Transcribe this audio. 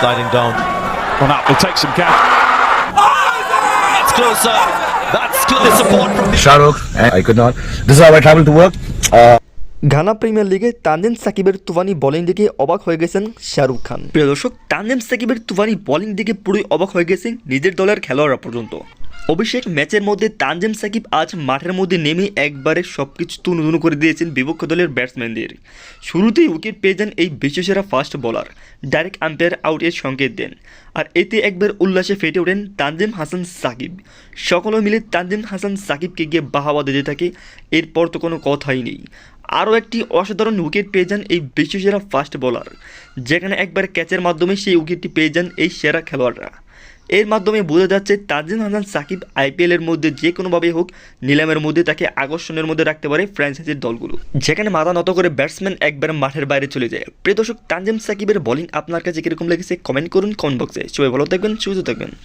sliding down. One up, will take some catch. That's closer. That's close support from the Shahrukh, I could not. This is how I travel to work. Uh, Ghana premier লিগে তানজিম সাকিবের তুফানি bowling দেখে অবাক হয়ে গেছেন শাহরুখ খান প্রিয় দর্শক তানজিম সাকিবের তুফানি bowling দেখে পুরোই অবাক হয়ে গেছেন নিজের দলের খেলোয়াড়রা পর্যন্ত অভিষেক ম্যাচের মধ্যে তানজিম সাকিব আজ মাঠের মধ্যে নেমে একবারে সব কিছু তুনুতুনু করে দিয়েছেন বিপক্ষ দলের ব্যাটসম্যানদের। শুরুতেই উইকেট পেয়ে যান এই বিশ্বসেরা ফাস্ট বোলার, ডাইরেক্ট আম্পায়ার আউটের সংকেত দেন। আর এতে একবার উল্লাসে ফেটে ওঠেন তানজিম হাসান সাকিব। সকলে মিলে তানজিম হাসান সাকিবকে গিয়ে বাহাবা দিতে থাকে, এরপর তো কোনো কথাই নেই। আরও একটি অসাধারণ উইকেট পেয়ে যান এই বিশ্বসেরা ফাস্ট বোলার, যেখানে একবার ক্যাচের মাধ্যমে সেই উইকেটটি পেয়ে যান এই সেরা খেলোয়াড়রা। এর মাধ্যমে বোঝা যাচ্ছে তাজিন হাসান সাকিব আইপিএলের মধ্যে যে কোনোভাবেই হোক, নিলামের মধ্যে তাকে আকর্ষণের মধ্যে রাখতে পারে ফ্র্যাঞ্চাইজির দলগুলো। যেখানে মাথা নত করে ব্যাটসম্যান একবার মাঠের বাইরে চলে যায়। প্রিয় দর্শক, তানজিম সাকিবের বোলিং আপনার কাছে কীরকম লেগেছে? কমেন্ট করুন কমেন্ট বক্সে সবাই ভালো থাকবেন, সুস্থ থাকবেন।